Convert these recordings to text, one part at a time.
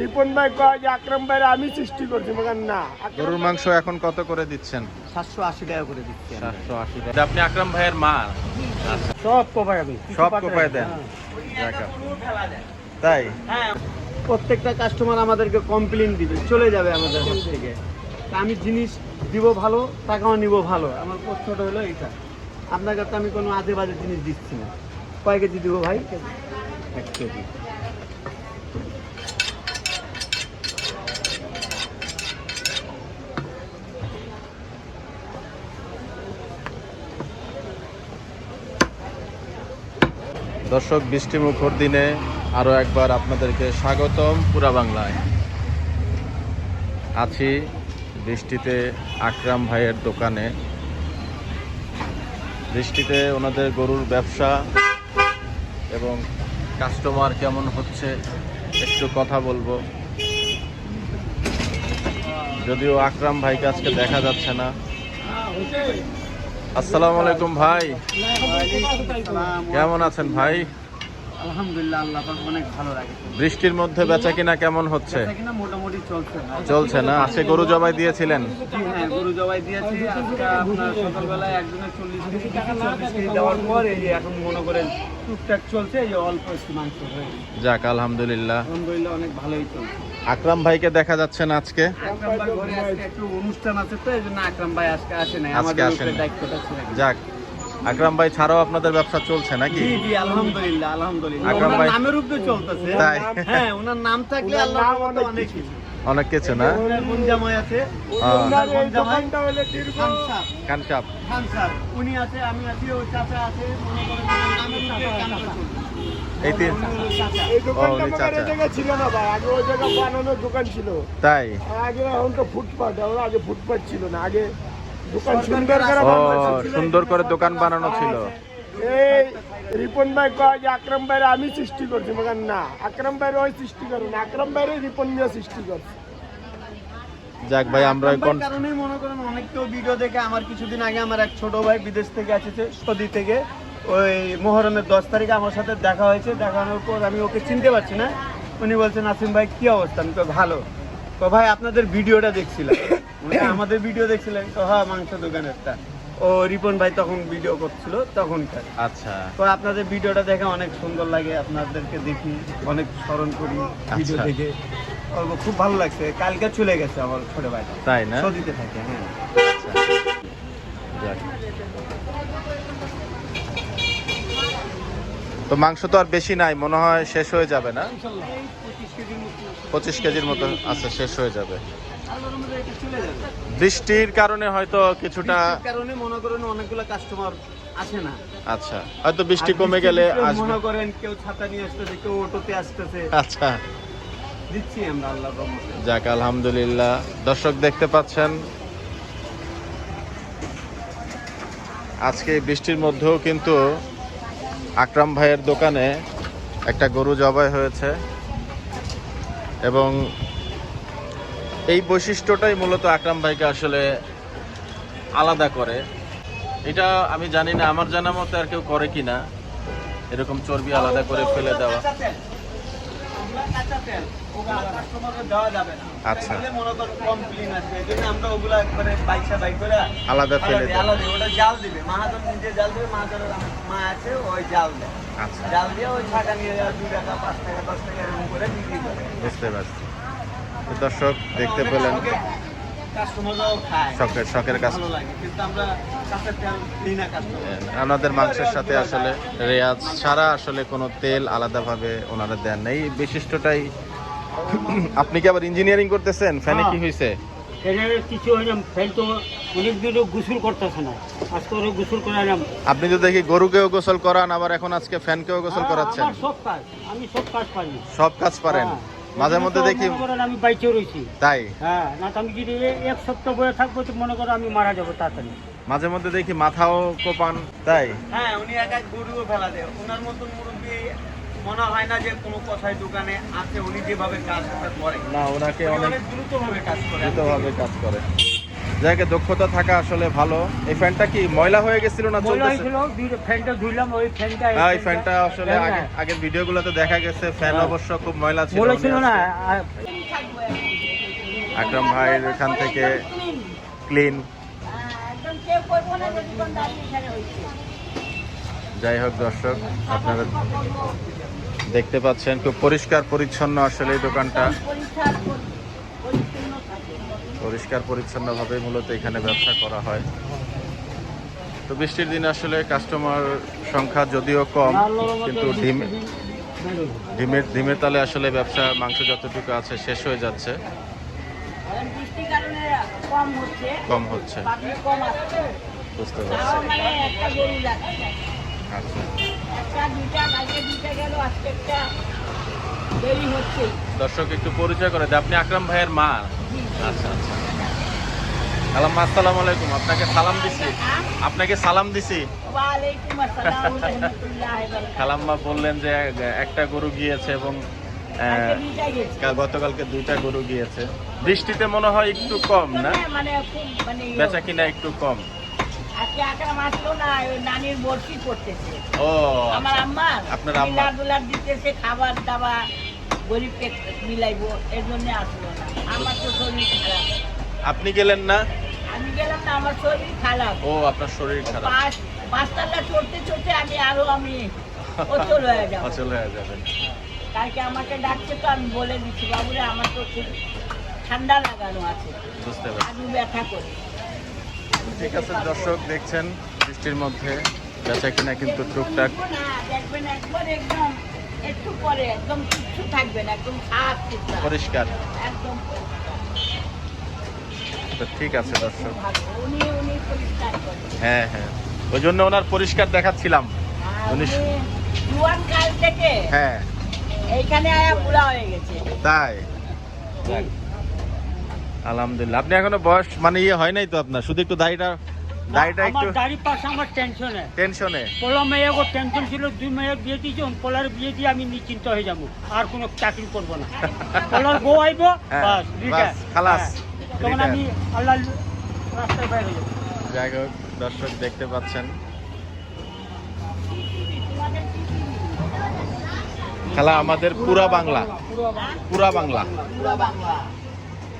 রিপন ভাই কয় যে আকরাম আমি সৃষ্টি করছি মগান না। গরুর মাংস এখন কত করে দিচ্ছেন? সাতশো আশি টাকা করে দিচ্ছি আমরা। সাতশো আশি আপনি আকরাম ভাইয়ের মা? আচ্ছা। সব কোপায় আমি। সব কোপায় দেন। তাই হ্যাঁ। প্রত্যেকটা কাস্টমার আমাদেরকে কমপ্লেন দিবে। চলে যাবে আমাদের হাত থেকে। আমি জিনিস দিব ভালো টাকাও নিব ভালো। আমার প্রশ্নটা হলো এইটা। আপনার কাছে আমি কোনো আজে বাজে জিনিস দিচ্ছি না। কয় কেজি দিব ভাই? এক কেজি। দর্শক বৃষ্টি মুখর দিনে আরও একবার আপনাদেরকে স্বাগতম পুরা বাংলায়। আছি বৃষ্টিতে আকরাম ভাইয়ের দোকানে। বৃষ্টিতে ওনাদের গরুর ব্যবসা এবং কাস্টমার কেমন হচ্ছে একটু কথা বলব। যদিও আকরাম ভাইকে আজকে দেখা যাচ্ছে না। আসসালামু আলাইকুম ভাই। কেমন আছেন ভাই? আলহামদুলিল্লাহ আল্লাহ অনেক ভালো বৃষ্টির মধ্যে বেচা কিনা কেমন হচ্ছে? বেচা কিনা মোটামুটি চলছে চলছে না? আজকে গরু জবাই দিয়েছিলেন? হ্যাঁ গরু জবাই দিয়েছি। আজকে আপনার সকালবেলায় একজনের চল্লিশ কেজি চল্লিশ কেজি দেওয়ার পর এই এখন মনে করেন টুকটাক চলছে এই অল্প একটু মাংস যাক আলহামদুলিল্লাহ। আলহামদুলিল্লাহ অনেক ভালোই চলছে। আকরাম ভাইকে দেখা যাচ্ছে না আজকে? আকরাম ভাই ঘরে আজকে একটু অনুষ্ঠান আছে তো এই জন্য আকরাম ভাই আজকে আসে নাই। আমাদের দায়িত্বটা ছিল। যাক আকরাম ভাই ছাড়াও আপনাদের ব্যবসা চলছে নাকি? জি জি আলহামদুলিল্লাহ আলহামদুলিল্লাহ। আকরাম ভাই- নামের উপরে চলতেছে। তাই? হ্যাঁ ওনার নাম থাকলে আল্লাহ অনেক অনেক কিছু। অনেক কিছু না? ওনার আছে। ওনার এই দোকানটা হলে দীর্ঘ খান কানসাপ উনি আছে আমি আছি ও চাচা আছে মনে করেন নামের উপরে এই তিন। এই দোকানটা ছিল না ভাই আগে ওই জায়গায় বানানোর দোকান ছিল। তাই? আগে এখন তো ফুটপাথ এখন আগে ফুটপাথ ছিল না আগে সুন্দর করে ও সুন্দর করে দোকান বানানো ছিল। এই রিপন ভাই কয় যে আকরাম ভাইরা আমি সৃষ্টি করছি মগান না। আকরাম ভাইরা ওই সৃষ্টি করে না আকরাম ভাইরা রিপন সৃষ্টি করছে। যাক ভাই আমরা কারণেই মনে করেন অনেক কেউ ভিডিও দেখে আমার কিছুদিন আগে আমার এক ছোট ভাই বিদেশ থেকে আসছে সৌদি থেকে। ওই মোহরমের দশ তারিখে আমার সাথে দেখা হয়েছে। দেখানোর পর আমি ওকে চিনতে পারছি না। উনি বলছেন নাসিম ভাই কি অবস্থা? আমি তো ভালো। তো ভাই আপনাদের ভিডিওটা দেখছিলাম। উনি আমাদের ভিডিও দেখছিলেন তো হ্যাঁ মাংস দোকানেরটা। ও রিপন ভাই তখন ভিডিও করছিল তখনকার। আচ্ছা। তো আপনাদের ভিডিওটা দেখে অনেক সুন্দর লাগে আপনাদেরকে দেখি অনেক স্মরণ করি ভিডিও আচ্ছা। দেখে। খুব ভালো লাগছে কালকে চলে গেছে আমার ছোট ভাই। তাই না? সৌদিতে থাকে হ্যাঁ। আচ্ছা। তো মাংস তো আর বেশি নাই মনে হয় শেষ হয়ে যাবে না? পঁচিশ কেজির মতো আচ্ছা শেষ হয়ে যাবে। বৃষ্টির কারণে হয়তো কিছুটা কারণে মনে করেন অনেকগুলো কাস্টমার আসে না। আচ্ছা হয়তো বৃষ্টি কমে গেলে মনে করেন কেউ ছাতা নিয়ে আসতেছে কেউ অটোতে আসতেছে। আচ্ছা। দিচ্ছি আমরা আল্লাহর রহমতে। যাক আলহামদুলিল্লাহ। দর্শক দেখতে পাচ্ছেন। আজকে বৃষ্টির মধ্যেও কিন্তু আকরাম ভাইয়ের দোকানে একটা গরু জবাই হয়েছে। এবং এই বৈশিষ্ট্যটাই মূলত আকরাম ভাইকে আসলে আলাদা করে। এটা আমি জানি না, আমার জানা মতো আর কেউ করে কিনা। এরকম চর্বি আলাদা করে ফেলে দেওয়া। না। আচ্ছা। আচ্ছা। বুঝতে পারছি। দর্শক দেখতে পেলেন। শখের শখের কাজ। আমাদের মাংসের সাথে আসলে রেয়াজ ছাড়া আসলে কোনো তেল আলাদাভাবে ওনারা দেন না এই বিশিষ্টটাই। আপনি কি আবার ইঞ্জিনিয়ারিং করতেছেন? ফ্যানে কি হয়েছে কিছু হয় না ফেল তো অনেক দিন গোসল করতেছে না। আজকে ওরা গোসল করালাম আপনি তো দেখি গরুকেও গোসল করান আবার এখন আজকে ফ্যানকেও গোসল করাচ্ছেন। সব কাজ আমি সব কাজ পারি। সব কাজ পারেন। হ্যাঁ। মাঝে মধ্যে দেখি আমি বাইচে রয়েছি। তাই? হ্যাঁ না তো আমি যদি এক সপ্তাহ বয়ে থাকব তো মনে করো আমি মারা যাব তাড়াতাড়ি। মাঝে মধ্যে দেখি মাথাও কোপান তাই? হ্যাঁ উনি এক এক গরুও ফেলা দেয়। ওনার মতন মুরব্বী মনে হয় না যে কোনো কথায় দোকানে আছে উনি যেভাবে কাজ করে। না ওনাকে অনেক দ্রুতভাবে কাজ করে। দ্রুতভাবে কাজ করে। যাকে দক্ষতা থাকা আসলে ভালো। এই ফ্যানটা কি ময়লা হয়ে গেছিল না চলতেছে? ফ্যানটা ধুইলাম ওই ফ্যানটা হ্যাঁ এই ফ্যানটা। আসলে হ্যাঁ, আগে হ্যাঁ। আগের ভিডিওগুলোতে দেখা গেছে ফ্যান হ্যাঁ। অবশ্য খুব ময়লা ছিল ময়লা ছিল না আকরাম ভাইয়ের এখান থেকে ক্লিন। যাই হোক দর্শক আপনারা দেখতে পাচ্ছেন খুব পরিষ্কার পরিচ্ছন্ন আসলে এই দোকানটা পরিষ্কার পরি- পরিচ্ছন্ন থাকে পরিষ্কার পরিচ্ছন্নভাবে মূলত এখানে ব্যবসা করা হয়। তো বৃষ্টির দিন আসলে কাস্টমার সংখ্যা যদিও কম, কিন্তু ডিম, ডিমের ডিমের তালে আসলে ব্যবসা, মাংস যতটুকু আছে শেষ হয়ে যাচ্ছে। কম হচ্ছে। বুঝতে পারছি। আচ্ছা। দর্শক, একটু পরিচয় করে আপনি আকরাম ভাইয়ের মা। আচ্ছা আচ্ছা। আলাম আসসালামু আলাইকুম। আপনাকে সালাম দিছি। আপনাকে সালাম দিছি। ওয়ালাইকুম আসসালাম রহমতুল্লাহ খালাম্মা বললেন যে একটা গরু গিয়েছে এবং আহ, দুইটা গেছে কা- গতকালকে দুইটা গরু গিয়েছে। বৃষ্টিতে মনে হয় একটু কম না? মানে মানে বেচা কিনা একটু কম। ও আচ্ছা। আম্মা আপনার আম্মা? দিতেছে খাবার দাবার। গরিবকে মিলাইবো এর জন্য আসলো না। আমার তো শরীর খারাপ। আপনি গেলেন না? আমি গেলাম না আমার শরীর খারাপ। ও আপনার শরীর খারাপ। পাঁচ পাঁচতলা চড়তে চড়তে আমি আরও আমি অচল হয়ে যাব। অচল হয়ে যাবেন। কালকে আমাকে ডাকছে তো আমি বলে দিচ্ছি বাবুরে আমার তো ঠান্ডা লাগানো আছে। বুঝতে পারছি। আলু ব্যথা করে। ঠিক আছে দর্শক দেখছেন বৃষ্টির মধ্যে বেচা কিনা কিন্তু টুকটাক। দেখবেন একবার একদম। একটু পরে একদম কিচ্ছু থাকবে না একদম সাফ পরিষ্কার। একদম ঠিক আছে দর্শক। হ্যাঁ হ্যাঁ। ওই জন্য ওনার পরিষ্কার দেখাচ্ছিলাম। হ্যাঁ। এইখানে আয়া বুড়া হয়ে গেছে। তাই? আলহামদুলিল্লাহ। আপনি এখনও বয়স মানে ইয়ে হয় নাই তো আপনার? শুধু একটু দাড়িটা দাড়িটা একটু দাড়ি পাশে আমার টেনশনে টেনশনে পোলা মেয়েকে টেনশন ছিল দুই মেয়ের বিয়ে দিয়েছি পোলার বিয়ে দিয়ে আমি নিশ্চিন্ত হয়ে যাব। আর কোনো চাকরি করব না। পোলার বউ আইবো হ্যাঁ, বাস বাস, খালাস, হ্যাঁ, তখন আমি আল্লাহ রাস্তায় বাইরে যাব। যাই হোক দর্শক দেখতে পাচ্ছেন। খেলা আমাদের পুরা বাংলা। পুরা বাংলা। পুরা বাংলা।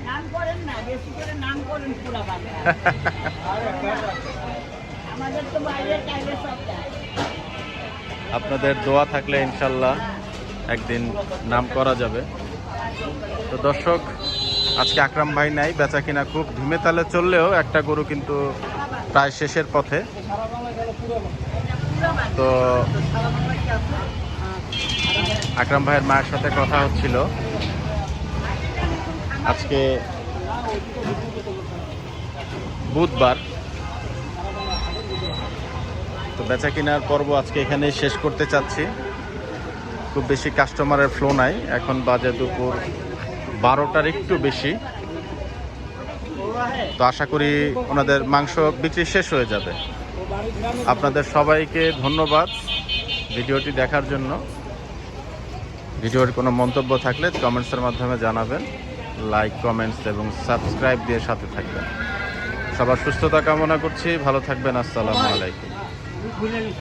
নাম করেন না বেশি করে নাম করেন পুরা বাংলা। আপনাদের দোয়া থাকলে ইনশাল্লাহ একদিন নাম করা যাবে। তো দর্শক, আজকে আকরাম ভাই নাই বেচা কিনা খুব ধীমে তালে চললেও একটা গরু কিন্তু প্রায় শেষের পথে। তো আকরাম ভাইয়ের মায়ের সাথে কথা হচ্ছিল। আজকে বুধবার। তো বেচা কেনার পর্ব আজকে এখানেই শেষ করতে চাচ্ছি। খুব বেশি কাস্টমারের ফ্লো নাই। এখন বাজে দুপুর বারোটার একটু বেশি। তো আশা করি ওনাদের মাংস বিক্রি শেষ হয়ে যাবে। আপনাদের সবাইকে ধন্যবাদ ভিডিওটি দেখার জন্য। ভিডিওর কোনো মন্তব্য থাকলে কমেন্টসের মাধ্যমে জানাবেন। লাইক কমেন্টস এবং সাবস্ক্রাইব দিয়ে সাথে থাকবেন। সবার সুস্থতা কামনা করছি ভালো থাকবেন আসসালামু আলাইকুম।